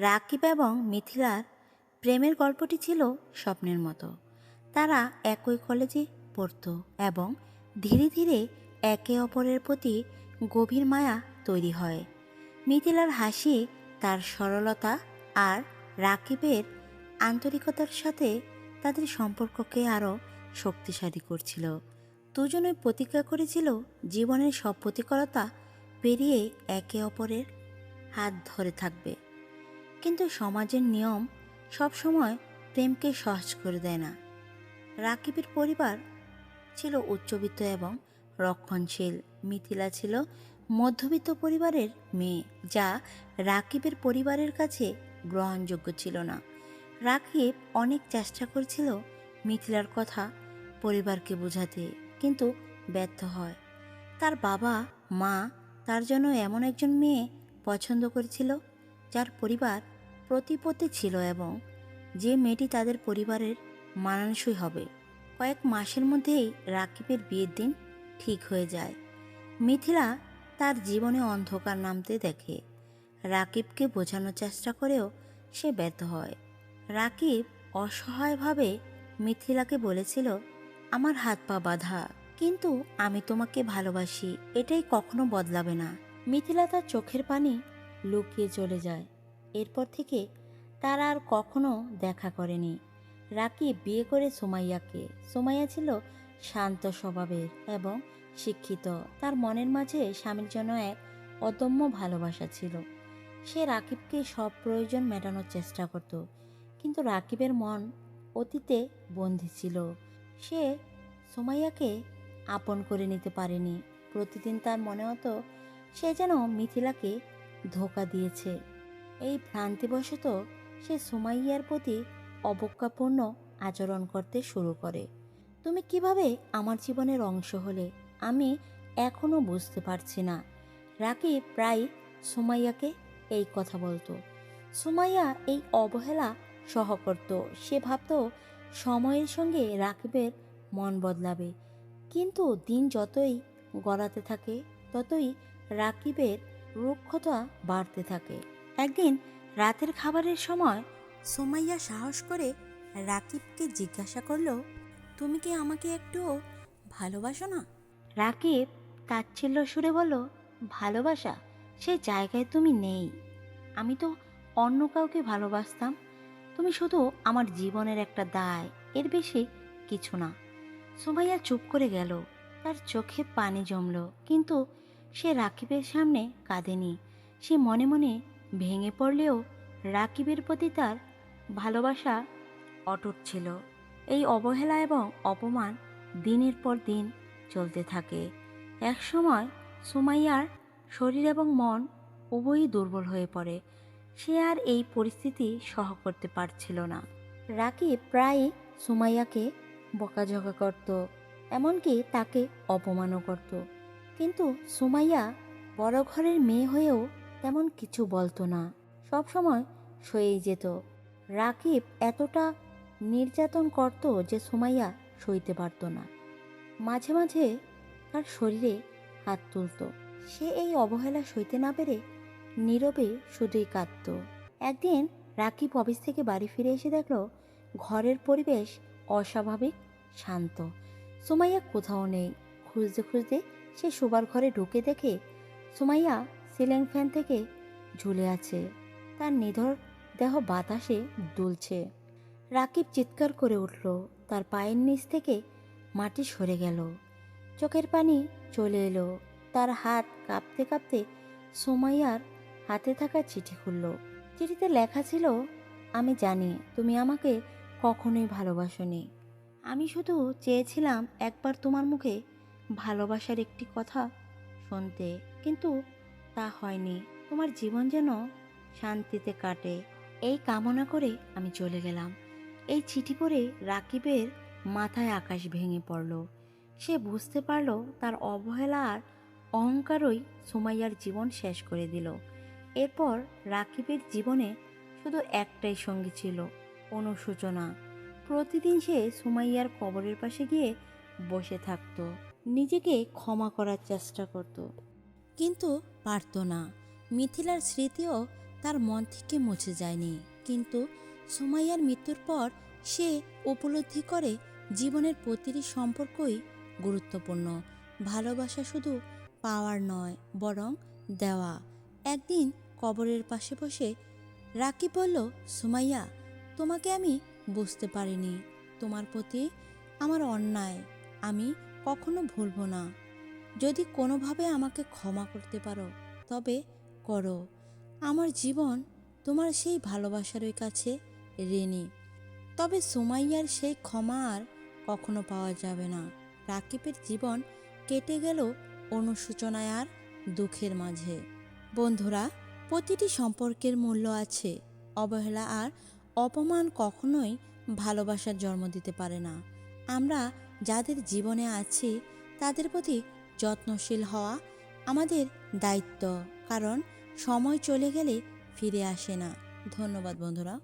রাকিব এবং মিথিলার প্রেমের গল্পটি ছিল স্বপ্নের মতো। তারা একই কলেজে পড়তো এবং ধীরে ধীরে একে অপরের প্রতি গভীর মায়া তৈরি হয়। মিথিলার হাসি, তার সরলতা আর রাকিবের আন্তরিকতার সাথে তাদের সম্পর্ককে আরও শক্তিশালী করছিল। দুজনে প্রতিজ্ঞা করেছিল জীবনের সব প্রতিকূলতা পেরিয়ে একে অপরের হাত ধরে থাকবে। কিন্তু সমাজের নিয়ম সবসময় প্রেমকে সহজ করে দেয় না। রাকিবের পরিবার ছিল উচ্চবিত্ত এবং রক্ষণশীল। মিথিলা ছিল মধ্যবিত্ত পরিবারের মেয়ে, যা রাকিবের পরিবারের কাছে গ্রহণযোগ্য ছিল না। রাকিব অনেক চেষ্টা করছিল মিথিলার কথা পরিবারকে বোঝাতে, কিন্তু ব্যর্থ হয়। তার বাবা, মা তার জন্য এমন একজন মেয়ে পছন্দ করেছিল, যার পরিবার প্রতিপত্তি ছিল এবং যে মেয়েটি তাদের পরিবারের মানানসই হবে। কয়েক মাসের মধ্যেই রাকিবের বিয়ের দিন ঠিক হয়ে যায়। মিথিলা তার জীবনে অন্ধকার নামতে দেখে। রাকিবকে বোঝানোর চেষ্টা করেও সে ব্যর্থ হয়। রাকিব অসহায়ভাবে মিথিলাকে বলেছিল, আমার হাত পা বাঁধা, কিন্তু আমি তোমাকে ভালোবাসি, এটাই কখনো বদলাবে না। মিথিলা তার চোখের পানি লুকিয়ে চলে যায়। এরপর থেকে তারা আর কখনো দেখা করেনি। রাকিব বিয়ে করে সোমাইয়াকে। সোমাইয়া ছিল শান্ত স্বভাবের এবং শিক্ষিত। তার মনের মাঝে স্বামীর জন্য এক অদম্য ভালোবাসা ছিল। সে রাকিবকে সব প্রয়োজন মেটানোর চেষ্টা করত। কিন্তু রাকিবের মন অতীতে বন্দী ছিল। সে সোমাইয়াকে আপন করে নিতে পারেনি। প্রতিদিন তার মনে হতো সে যেন মিথিলাকে ধোকা দিয়েছে। এই ভ্রান্তিবশত সে সুমাইয়ার প্রতি অবজ্ঞাপূর্ণ আচরণ করতে শুরু করে। তুমি কীভাবে আমার জীবনের অংশ হলে, আমি এখনও বুঝতে পারছি না। রাকিব প্রায় সুমাইয়াকে এই কথা বলতো। সুমাইয়া এই অবহেলা সহ করত। সে ভাবত সময়ের সঙ্গে রাকিবের মন বদলাবে। কিন্তু দিন যতই গড়াতে থাকে, ততই রাকিবের রুক্ষতা বাড়তে থাকে। একদিন রাতের খাবারের সময় সোমাইয়া সাহস করে রাকিবকে জিজ্ঞাসা করল তুমি কি আমাকে একটু ভালোবাসো না? রাকিব তাচ্ছিল্য সুরে বলল ভালোবাসা সে জায়গায় তুমি নেই। আমি তো অন্য কাউকে ভালোবাসতাম। তুমি শুধু আমার জীবনের একটা দায় এর বেশি কিছু না। সোমাইয়া চুপ করে গেল। তার চোখে পানি জমলো কিন্তু সে রাকিবের সামনে কাঁদেনি। সে মনে মনে ভেঙে পড়লেও রাকিবের প্রতি তার ভালোবাসা অটুট ছিল। এই অবহেলা এবং অপমান দিনের পর দিন চলতে থাকে। একসময় সুমাইয়ার শরীর এবং মন উভয়ই দুর্বল হয়ে পড়ে। সে আর এই পরিস্থিতি সহ করতে পারছিল না। রাকিব প্রায়ই সুমাইয়াকে বকাঝকা করত, এমনকি তাকে অপমানও করত। কিন্তু সুমাইয়া বড় ঘরের মেয়ে হয়েও তেমন কিছু বলতো না। সবসময় সয়েই যেত। রাকিব এতটা নির্যাতন করত যে সুমাইয়া সইতে পারত না। মাঝে মাঝে তার শরীরে হাত তুলত। সে এই অবহেলা সইতে না পেরে নীরবে শুধুই কাঁদত। একদিন রাকিব অফিস থেকে বাড়ি ফিরে এসে দেখল, ঘরের পরিবেশ অস্বাভাবিক, শান্ত। সুমাইয়া কোথাও নেই। খুঁজতে খুঁজতে সে শোবার ঘরে ঢুকে দেখে সুমাইয়া সিলিং ফ্যান থেকে ঝুলে আছে। তার নিধর দেহ বাতাসে দুলছে। রাকিব চিৎকার করে উঠল। তার পায়ের নিচ থেকে মাটি সরে গেল। চোখের পানি চলে এলো। তার হাত কাঁপতে কাঁপতে সুমাইয়ার হাতে থাকা চিঠি খুলল। চিঠিতে লেখা ছিল, আমি জানি তুমি আমাকে কখনোই ভালোবাসোনি। আমি শুধু চেয়েছিলাম একবার তোমার মুখে ভালোবাসার একটি কথা শুনতে। কিন্তু তা হয়নি। তোমার জীবন যেন শান্তিতে কাটে। এই কামনা করে আমি চলে গেলাম। এই চিঠি পড়ে রাকিবের মাথায় আকাশ ভেঙে পড়ল। সে বুঝতে পারল তার অবহেলা আর অহংকারই সুমাইয়ার জীবন শেষ করে দিল। এরপর রাকিবের জীবনে শুধু একটাই সঙ্গী ছিল, অনুশোচনা। প্রতিদিন সে সুমাইয়ার কবরের পাশে গিয়ে বসে থাকতো। নিজেকে ক্ষমা করার চেষ্টা করত। কিন্তু পারত না। মিথিলার স্মৃতিও তার মন থেকে মুছে যায়নি। কিন্তু সুমাইয়ার মৃত্যুর পর সে উপলব্ধি করে জীবনের প্রতিটি সম্পর্কই গুরুত্বপূর্ণ। ভালোবাসা শুধু পাওয়ার নয়, বরং দেওয়া। একদিন কবরের পাশে বসে রাকিব বলল, সুমাইয়া, তোমাকে আমি বুঝতে পারিনি। তোমার প্রতি আমার অন্যায়। আমি কখনো ভুলবো না। যদি কোনোভাবে আমাকে ক্ষমা করতে পারো, তবে করো। আমার জীবন তোমার সেই ভালোবাসার ওই কাছে ঋণী। তবে সুমাইয়ার সেই ক্ষমা আর কখনো পাওয়া যাবে না। রাকিবের জীবন কেটে গেল অনুশোচনায় আর দুঃখের মাঝে। বন্ধুরা, প্রতিটি সম্পর্কের মূল্য আছে। অবহেলা আর অপমান কখনোই ভালোবাসার জন্ম দিতে পারে না। আমরা যাদের জীবনে আছি, তাদের প্রতি যত্নশীল হওয়া আমাদের দায়িত্ব কারণ সময় চলে গেলে ফিরে আসে না। ধন্যবাদ বন্ধুরা।